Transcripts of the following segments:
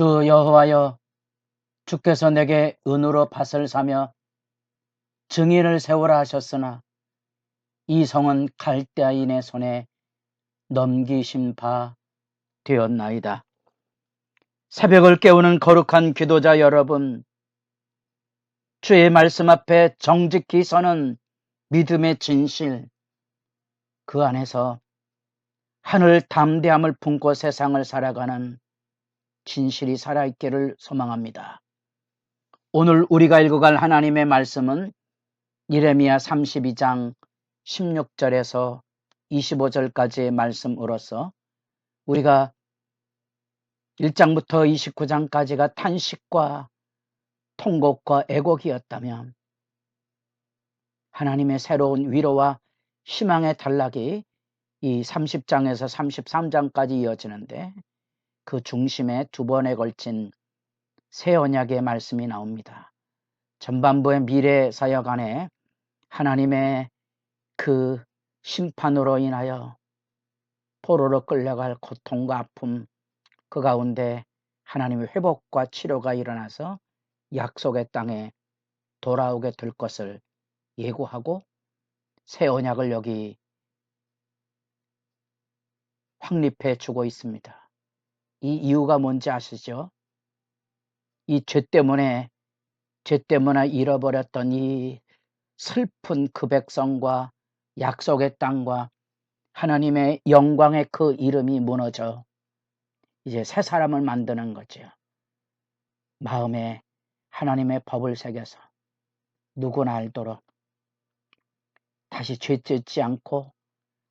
주 여호와여 주께서 내게 은으로 밭을 사며 증인을 세우라 하셨으나 이 성은 갈대아인의 손에 넘기신 바 되었나이다. 새벽을 깨우는 거룩한 기도자 여러분, 주의 말씀 앞에 정직히 서는 믿음의 진실, 그 안에서 하늘 담대함을 품고 세상을 살아가는 진실이 살아있기를 소망합니다. 오늘 우리가 읽어갈 하나님의 말씀은 이레미야 32장 16절에서 25절까지의 말씀으로서 우리가 1장부터 29장까지가 탄식과 통곡과 애곡이었다면 하나님의 새로운 위로와 희망의 단락이 이 30장에서 33장까지 이어지는데 그 중심에 두 번에 걸친 새 언약의 말씀이 나옵니다. 전반부의 미래 사역 안에 하나님의 그 심판으로 인하여 포로로 끌려갈 고통과 아픔 그 가운데 하나님의 회복과 치료가 일어나서 약속의 땅에 돌아오게 될 것을 예고하고 새 언약을 여기 확립해 주고 있습니다. 이 이유가 뭔지 아시죠? 이 죄 때문에 죄 때문에 잃어버렸던 이 슬픈 그 백성과 약속의 땅과 하나님의 영광의 그 이름이 무너져 이제 새 사람을 만드는 거죠. 마음에 하나님의 법을 새겨서 누구나 알도록 다시 죄 짓지 않고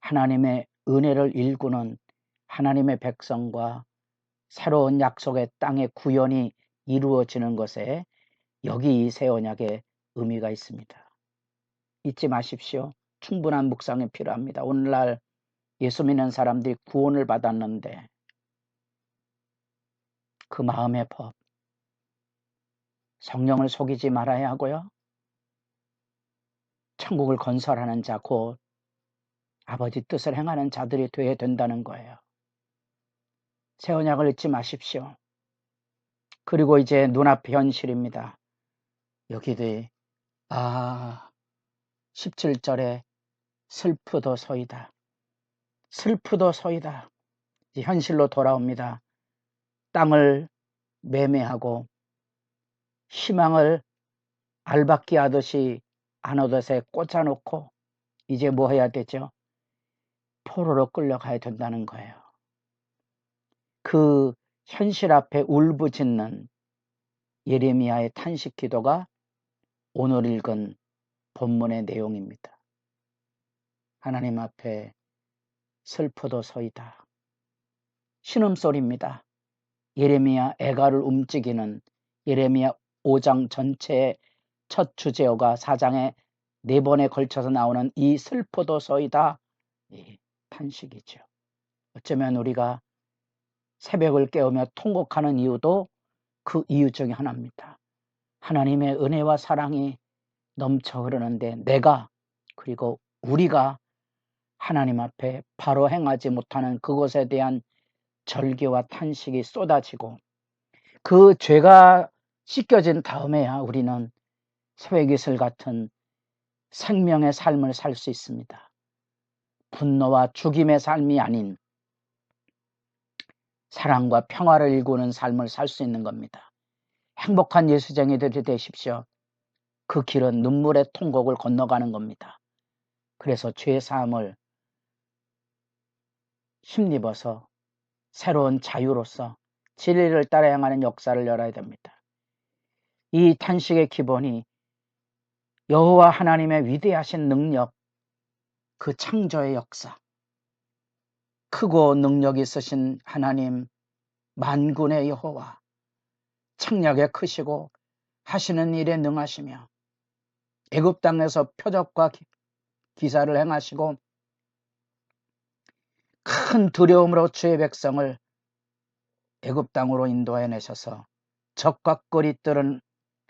하나님의 은혜를 일구는 하나님의 백성과 새로운 약속의 땅의 구현이 이루어지는 것에 여기 이 새 언약의 의미가 있습니다. 잊지 마십시오. 충분한 묵상이 필요합니다. 오늘날 예수 믿는 사람들이 구원을 받았는데 그 마음의 법 성령을 속이지 말아야 하고요. 천국을 건설하는 자, 곧 아버지 뜻을 행하는 자들이 되어야 된다는 거예요. 새 언약을 잊지 마십시오. 그리고 이제 눈앞의 현실입니다. 여기도 아 17절에 슬프도소이다. 슬프도소이다. 현실로 돌아옵니다. 땅을 매매하고 희망을 알박기 하듯이 안오듯에 꽂아놓고 이제 뭐 해야 되죠? 포로로 끌려가야 된다는 거예요. 그 현실 앞에 울부짖는 예레미야의 탄식 기도가 오늘 읽은 본문의 내용입니다. 하나님 앞에 슬퍼도 서이다. 신음소리입니다. 예레미야 애가를 움직이는 예레미야 5장 전체의 첫 주제어가 4장에 네 번에 걸쳐서 나오는 이 슬퍼도 서이다. 이 탄식이죠. 어쩌면 우리가 새벽을 깨우며 통곡하는 이유도 그 이유 중에 하나입니다. 하나님의 은혜와 사랑이 넘쳐 흐르는데 내가 그리고 우리가 하나님 앞에 바로 행하지 못하는 그것에 대한 절규와 탄식이 쏟아지고 그 죄가 씻겨진 다음에야 우리는 새벽이슬 같은 생명의 삶을 살 수 있습니다. 분노와 죽임의 삶이 아닌 사랑과 평화를 일구는 삶을 살 수 있는 겁니다. 행복한 예수쟁이들이 되십시오. 그 길은 눈물의 통곡을 건너가는 겁니다. 그래서 죄 사함을 힘입어서 새로운 자유로서 진리를 따라 향하는 역사를 열어야 됩니다. 이 탄식의 기본이 여호와 하나님의 위대하신 능력, 그 창조의 역사, 크고 능력 있으신 하나님 만군의 여호와 청력에 크시고 하시는 일에 능하시며 애굽 땅에서 표적과 기사를 행하시고 큰 두려움으로 주의 백성을 애굽 땅으로 인도해 내셔서 적과 꿀이 뜨는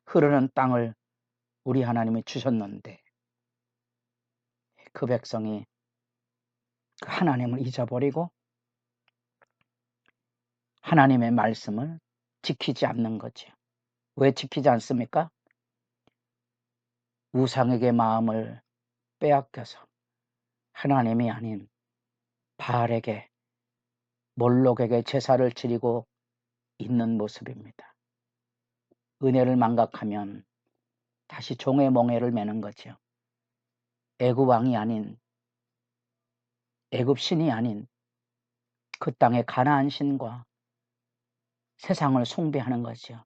흐르는 땅을 우리 하나님이 주셨는데 그 백성이 그 하나님을 잊어버리고 하나님의 말씀을 지키지 않는 거지요. 왜 지키지 않습니까? 우상에게 마음을 빼앗겨서 하나님이 아닌 바알에게 몰록에게 제사를 지리고 있는 모습입니다. 은혜를 망각하면 다시 종의 몽해를 매는 거죠. 애굽 왕이 아닌 애굽 신이 아닌 그 땅의 가나안 신과 세상을 숭배하는 거죠.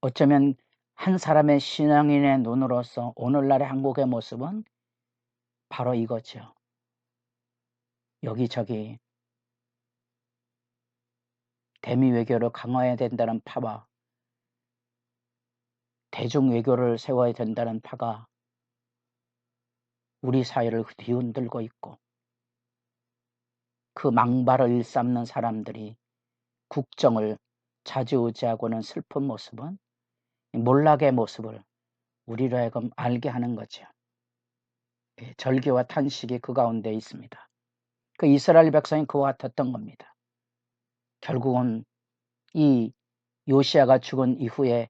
어쩌면 한 사람의 신앙인의 눈으로서 오늘날의 한국의 모습은 바로 이거죠. 여기저기 대미 외교를 강화해야 된다는 파와 대중 외교를 세워야 된다는 파가 우리 사회를 뒤흔들고 있고 그 망발을 일삼는 사람들이 국정을 좌지우지하고는 슬픈 모습은 몰락의 모습을 우리로 하여금 알게 하는 거죠. 예, 절기와 탄식이 그 가운데 있습니다. 그 이스라엘 백성이 그와 같았던 겁니다. 결국은 이 요시아가 죽은 이후에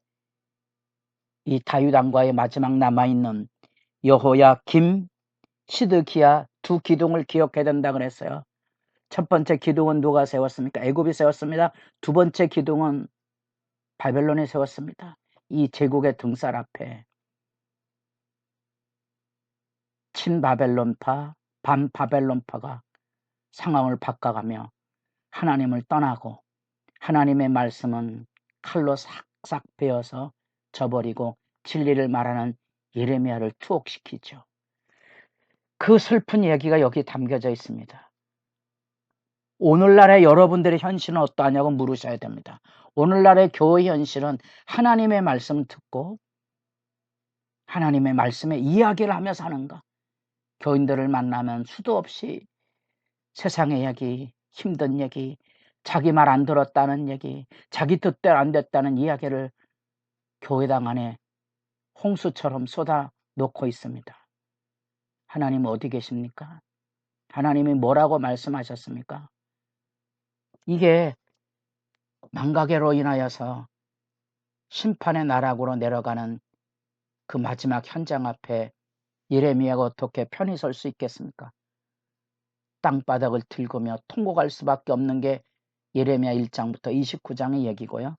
이 다윗 왕과의 마지막 남아 있는 여호야, 김, 시드기야 두 기둥을 기억해야 된다 그랬어요. 첫 번째 기둥은 누가 세웠습니까? 애굽이 세웠습니다. 두 번째 기둥은 바벨론이 세웠습니다. 이 제국의 등살 앞에 친바벨론파, 반바벨론파가 상황을 바꿔가며 하나님을 떠나고 하나님의 말씀은 칼로 싹싹 베어서 저버리고 진리를 말하는 예레미야를 투옥시키죠. 그 슬픈 얘기가 여기 담겨져 있습니다. 오늘날의 여러분들의 현실은 어떠하냐고 물으셔야 됩니다. 오늘날의 교회 현실은 하나님의 말씀을 듣고 하나님의 말씀에 이야기를 하며 사는가? 교인들을 만나면 수도 없이 세상의 얘기, 힘든 얘기, 자기 말 안 들었다는 얘기, 자기 뜻대로 안 됐다는 이야기를 교회당 안에 홍수처럼 쏟아 놓고 있습니다. 하나님 어디 계십니까? 하나님이 뭐라고 말씀하셨습니까? 이게 망각으로 인하여서 심판의 나락으로 내려가는 그 마지막 현장 앞에 예레미야가 어떻게 편히 설 수 있겠습니까? 땅바닥을 들고며 통곡할 수밖에 없는 게 예레미야 1장부터 29장의 얘기고요.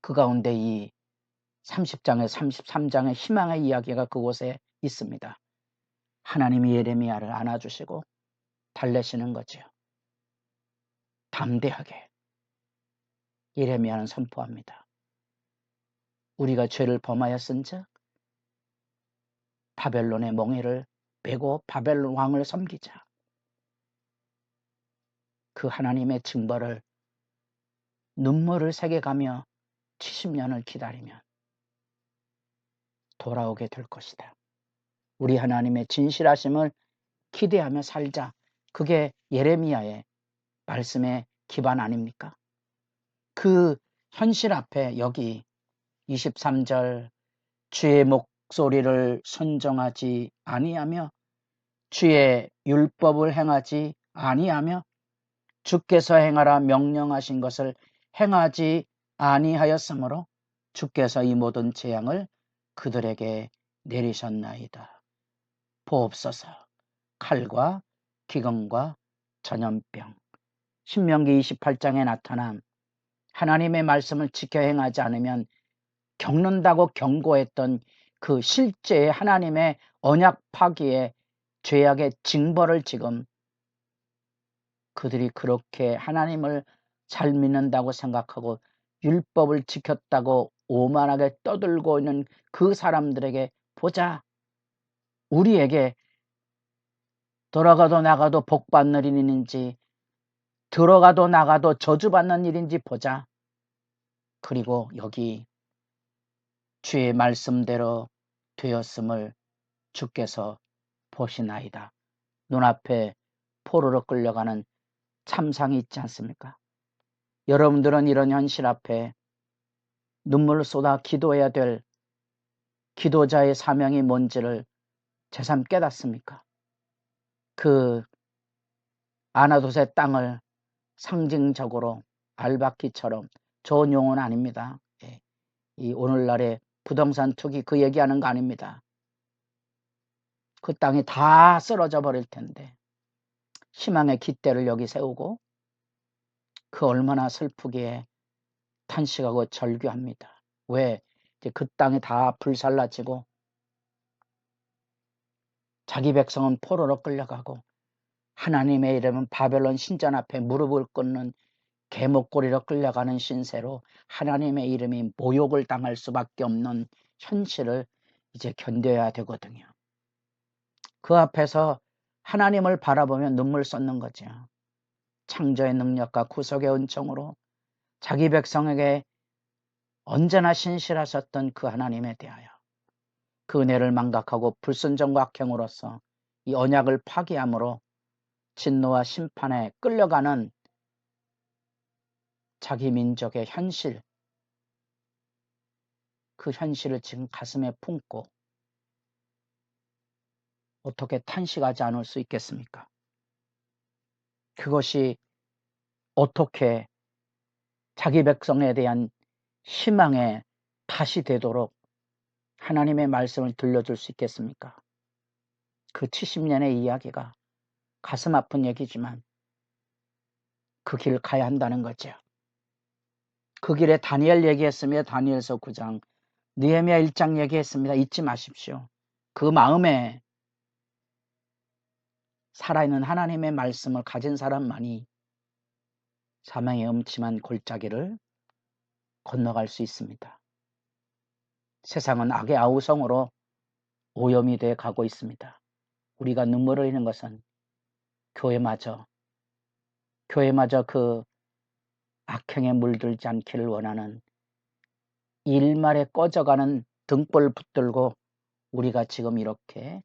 그 가운데 이 30장에 33장의 희망의 이야기가 그곳에 있습니다. 하나님이 예레미야를 안아주시고 달래시는 거죠. 담대하게 예레미야는 선포합니다. 우리가 죄를 범하였은즉 바벨론의 멍에를 빼고 바벨론 왕을 섬기자. 그 하나님의 증거를 눈물을 새겨가며 70년을 기다리면 돌아오게 될 것이다. 우리 하나님의 진실하심을 기대하며 살자. 그게 예레미야의 말씀의 기반 아닙니까? 그 현실 앞에 여기 23절 주의 목소리를 선정하지 아니하며 주의 율법을 행하지 아니하며 주께서 행하라 명령하신 것을 행하지 아니하였으므로 주께서 이 모든 재앙을 그들에게 내리셨나이다. 보옵소서 칼과 기근과 전염병 신명기 28장에 나타난 하나님의 말씀을 지켜 행하지 않으면 겪는다고 경고했던 그 실제의 하나님의 언약 파기의 죄악의 징벌을 지금 그들이 그렇게 하나님을 잘 믿는다고 생각하고 율법을 지켰다고 오만하게 떠들고 있는 그 사람들에게 보자. 우리에게 돌아가도 나가도 복 받는 일인지 들어가도 나가도 저주받는 일인지 보자. 그리고 여기 주의 말씀대로 되었음을 주께서 보시나이다. 눈앞에 포로로 끌려가는 참상이 있지 않습니까? 여러분들은 이런 현실 앞에 눈물을 쏟아 기도해야 될 기도자의 사명이 뭔지를 제삼 깨닫습니까? 그 아나도세 땅을 상징적으로 알바끼처럼 좋은 용어는 아닙니다. 예. 이 오늘날의 부동산 투기 그 얘기하는 거 아닙니다. 그 땅이 다 쓰러져 버릴 텐데 희망의 깃대를 여기 세우고 그 얼마나 슬프기에 탄식하고 절규합니다. 왜? 그 땅이 다 불살라지고 자기 백성은 포로로 끌려가고 하나님의 이름은 바벨론 신전 앞에 무릎을 꿇는 개목걸이로 끌려가는 신세로 하나님의 이름이 모욕을 당할 수밖에 없는 현실을 이제 견뎌야 되거든요. 그 앞에서 하나님을 바라보며 눈물 쏟는 거죠. 창조의 능력과 구속의 은총으로 자기 백성에게 언제나 신실하셨던 그 하나님에 대하여 그 은혜를 망각하고 불순종과 악행으로서 이 언약을 파기함으로 진노와 심판에 끌려가는 자기 민족의 현실, 그 현실을 지금 가슴에 품고 어떻게 탄식하지 않을 수 있겠습니까? 그것이 어떻게 자기 백성에 대한 희망의 다시 되도록 하나님의 말씀을 들려줄 수 있겠습니까? 그 70년의 이야기가 가슴 아픈 얘기지만 그길 가야 한다는 거죠. 그 길에 다니엘 얘기했으며 다니엘서 9장, 느헤미야 1장 얘기했습니다. 잊지 마십시오. 그 마음에 살아있는 하나님의 말씀을 가진 사람만이 사망의 음침한 골짜기를 건너갈 수 있습니다. 세상은 악의 아우성으로 오염이 돼 가고 있습니다. 우리가 눈물을 흘리는 것은 교회마저 교회마저 그 악행에 물들지 않기를 원하는 일말에 꺼져가는 등불 붙들고 우리가 지금 이렇게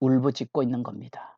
울부짖고 있는 겁니다.